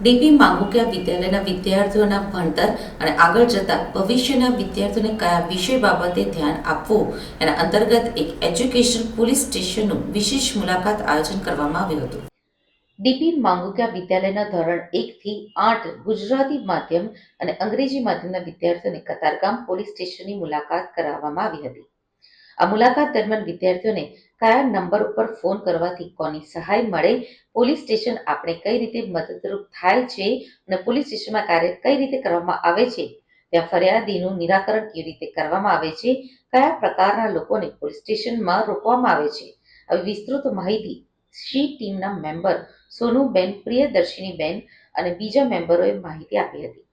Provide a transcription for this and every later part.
DP Mangukiya વિદ્યાલયના વિદ્યાર્થીઓના ભણતર અને આગળ જતા ભવિષ્યના વિદ્યાર્થીઓને કયા વિષય બાબતે ધ્યાન આપવું એના અંતર્ગત એક એજ્યુકેશન પોલીસ સ્ટેશનનું વિશેષ મુલાકાત આયોજન કરવામાં આવ્યું હતું. ડીપી માંગુકિયા વિદ્યાલયના ધોરણ એકથી આઠ ગુજરાતી માધ્યમ અને અંગ્રેજી માધ્યમના વિદ્યાર્થીઓને કતારગામ પોલીસ સ્ટેશનની મુલાકાત કરાવવામાં આવી હતી. આ મુલાકાત દરમિયાન વિદ્યાર્થીઓને કયા નંબર ઉપર ફોન કરવાથી કોની સહાય મળે, પોલીસ સ્ટેશન આપણે કઈ રીતે મદદરૂપ થાય છે અને પોલીસ સ્ટેશનમાં કાર્ય કઈ રીતે કરવામાં આવે છે? ત્યાં ફરિયાદીનું નિરાકરણ કેવી રીતે કરવામાં આવે છે? કયા પ્રકારના લોકોને પોલીસ સ્ટેશનમાં રોકવામાં આવે છે? આવી વિસ્તૃત માહિતી શી ટીમના મેમ્બર સોનુબેન પ્રિયદર્શિનીબેન અને બીજા મેમ્બરોએ માહિતી આપી હતી.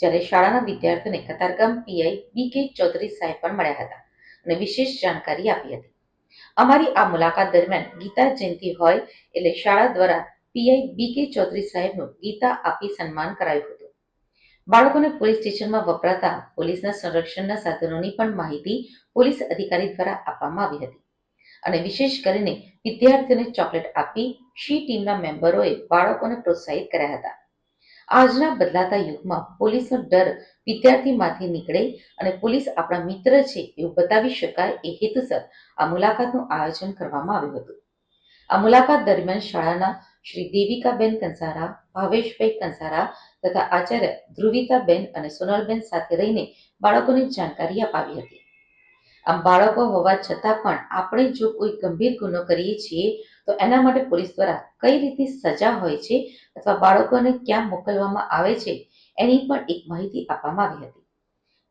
જ્યારે શાળાના વિદ્યાર્થીઓને કતારગામ પીઆઈ બી કે ચૌધરી સાહેબ પણ મળ્યા હતા અને વિશેષ જાણકારી આપી હતી. અમારી આ મુલાકાત દરમિયાન ગીતા જયંતિ હોય એટલે શાળા દ્વારા પીઆઈ બી કે ચૌધરી સાહેબનું ગીતા આપી સન્માન કરાયું હતું. બાળકોને પોલીસ સ્ટેશનમાં વપરાતા પોલીસના સંરક્ષણના સાધનોની પણ માહિતી પોલીસ અધિકારી દ્વારા આપવામાં આવી હતી. અને વિશેષ કરીને વિદ્યાર્થીઓને ચોકલેટ આપી શી ટીમના મેમ્બરોએ બાળકોને પ્રોત્સાહિત કર્યા હતા. આજના બદલાતા યુગમાં પોલીસનો ડર વિદ્યાર્થીમાંથી નીકળે અને પોલીસ આપણા મિત્ર છે એવું બતાવી શકાય એ હેતુસર આ મુલાકાતનું આયોજન કરવામાં આવ્યું હતું. આ મુલાકાત દરમિયાન શાળાના શ્રી દેવિકાબેન કંસારા, ભાવેશભાઈ કંસારા તથા આચાર્ય ધ્રુવિતાબેન અને સોનલબેન સાથે રહીને બાળકોને જાણકારી અપાવી હતી. આમ બાળકો હોવા છતાં પણ આપણે જો કોઈ ગંભીર ગુનો કરીએ છીએ, તો એના માટે પોલીસ દ્વારા કઈ રીતે સજા હોય છે અથવા બાળકોને ક્યાં મોકલવામાં આવે છે, એની પણ એક માહિતી આપવામાં આવી હતી.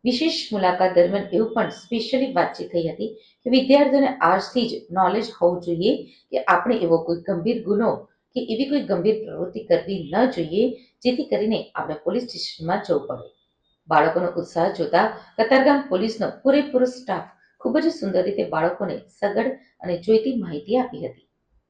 વિશેષ મુલાકાત દરમિયાન એવું પણ સ્પેશિયલી વાતચીત થઈ હતી કે વિદ્યાર્થીઓને આજથી જ નોલેજ હોવું જોઈએ કે આપણે એવો કોઈ ગંભીર ગુનો કે એવી કોઈ ગંભીર પ્રવૃત્તિ કરવી ન જોઈએ, જેથી કરીને આપણે પોલીસ સ્ટેશનમાં જવું પડે. બાળકોનો ઉત્સાહ જોતા કતારગામ પોલીસનો પૂરેપૂરો સ્ટાફ ખૂબ જ સુંદર રીતે બાળકોને સગડ અને જોઈતી માહિતી આપી હતી.